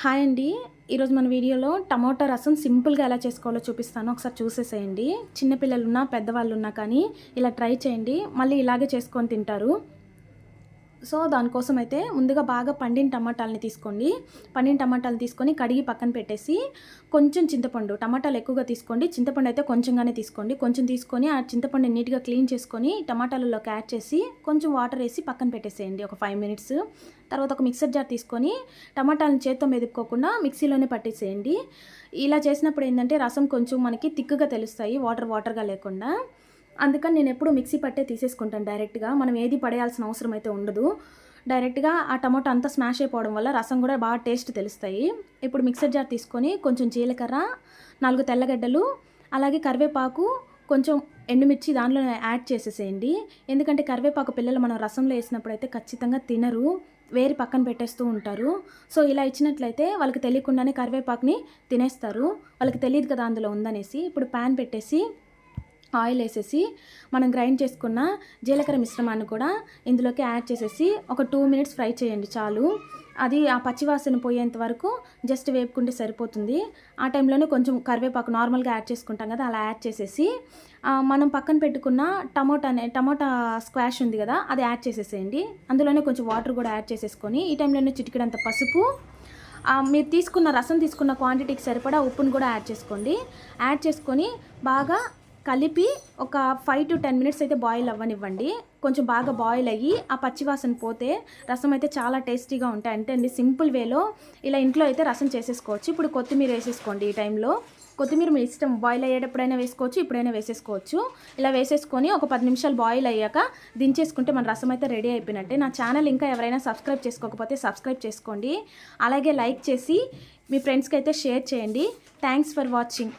Hi అండి. ఈరోజు మన వీడియోలో టమోటా రసం సింపుల్గా ఎలా చేసుకోవాలో చూపిస్తాను. ఒకసారి చూసేసేయండి. చిన్నపిల్లలు ఉన్నా పెద్దవాళ్ళు ఉన్నా కానీ ఇలా ట్రై చేయండి. మళ్ళీ ఇలాగే చేసుకొని తింటారు. సో దానికోసం అయితే ముందుగా బాగా పండిన టమాటాలని తీసుకోండి. పండిన టమాటాలు తీసుకొని కడిగి పక్కన పెట్టేసి కొంచెం చింతపండు టమాటాలు ఎక్కువగా తీసుకోండి. చింతపండు అయితే కొంచెంగానే తీసుకోండి. కొంచెం తీసుకొని ఆ చింతపండు నీట్గా క్లీన్ చేసుకొని టమాటాలలోకి యాడ్ చేసి కొంచెం వాటర్ వేసి పక్కన పెట్టేసేయండి ఒక ఫైవ్ మినిట్స్. తర్వాత ఒక మిక్సర్ జార్ తీసుకొని టమాటాలను చేత్తో మెదుపుకోకుండా మిక్సీలోనే పట్టేసేయండి. ఇలా చేసినప్పుడు ఏంటంటే రసం కొంచెం మనకి తిక్కుగా తెలుస్తాయి వాటర్ వాటర్గా లేకుండా. అందుకని నేను ఎప్పుడు మిక్సీ పట్టే తీసేసుకుంటాను డైరెక్ట్గా. మనం ఏది పడేయాల్సిన అవసరం అయితే ఉండదు. డైరెక్ట్గా ఆ టమాటో అంతా స్మాష్ అయిపోవడం వల్ల రసం కూడా బాగా టేస్ట్ తెలుస్తాయి. ఇప్పుడు మిక్సర్ జార్ తీసుకొని కొంచెం జీలకర్ర నాలుగు తెల్లగడ్డలు అలాగే కరివేపాకు కొంచెం ఎండుమిర్చి దానిలో యాడ్ చేసేసేయండి. ఎందుకంటే కరివేపాకు పిల్లలు మనం రసంలో వేసినప్పుడు అయితే ఖచ్చితంగా తినరు. వేరి పక్కన పెట్టేస్తూ ఉంటారు. సో ఇలా ఇచ్చినట్లయితే వాళ్ళకి తెలియకుండానే కరివేపాకుని తినేస్తారు. వాళ్ళకి తెలియదు కదా అందులో ఉందనేసి. ఇప్పుడు ప్యాన్ పెట్టేసి ఆయిల్ వేసేసి మనం గ్రైండ్ చేసుకున్న జీలకర్ర మిశ్రమాన్ని కూడా ఇందులోకి యాడ్ చేసేసి ఒక టూ మినిట్స్ ఫ్రై చేయండి చాలు. అది ఆ పచ్చివాసన పోయేంత వరకు జస్ట్ వేపుకుంటే సరిపోతుంది. ఆ టైంలోనే కొంచెం కరివేపాకు నార్మల్గా యాడ్ చేసుకుంటాం కదా అలా యాడ్ చేసేసి మనం పక్కన పెట్టుకున్న టమోటా అనే టమోటా స్క్వాష్ ఉంది కదా అది యాడ్ చేసేసేయండి. అందులోనే కొంచెం వాటర్ కూడా యాడ్ చేసేసుకొని ఈ టైంలోనే చిటికడంత పసుపు మీరు తీసుకున్న రసం తీసుకున్న క్వాంటిటీకి సరిపడా ఉప్పును కూడా యాడ్ చేసుకోండి. యాడ్ చేసుకొని బాగా కలిపి ఒక ఫైవ్ టు టెన్ మినిట్స్ అయితే బాయిల్ అవ్వనివ్వండి. కొంచెం బాగా బాయిల్ అయ్యి ఆ పచ్చివాసన పోతే రసం అయితే చాలా టేస్టీగా ఉంటాయి. అంటే అండి సింపుల్ వేలో ఇలా ఇంట్లో అయితే రసం చేసేసుకోవచ్చు. ఇప్పుడు కొత్తిమీర వేసేసుకోండి ఈ టైంలో కొత్తిమీర మీ ఇష్టం బాయిల్ అయ్యేటప్పుడైనా వేసుకోవచ్చు ఇప్పుడైనా వేసేసుకోవచ్చు. ఇలా వేసేసుకొని ఒక పది నిమిషాలు బాయిల్ అయ్యాక దించేసుకుంటే మన రసం అయితే రెడీ అయిపోయినట్టే. నా ఛానల్ ఇంకా ఎవరైనా సబ్స్క్రైబ్ చేసుకోకపోతే సబ్స్క్రైబ్ చేసుకోండి. అలాగే లైక్ చేసి మీ ఫ్రెండ్స్కి అయితే షేర్ చేయండి. Thanks for watching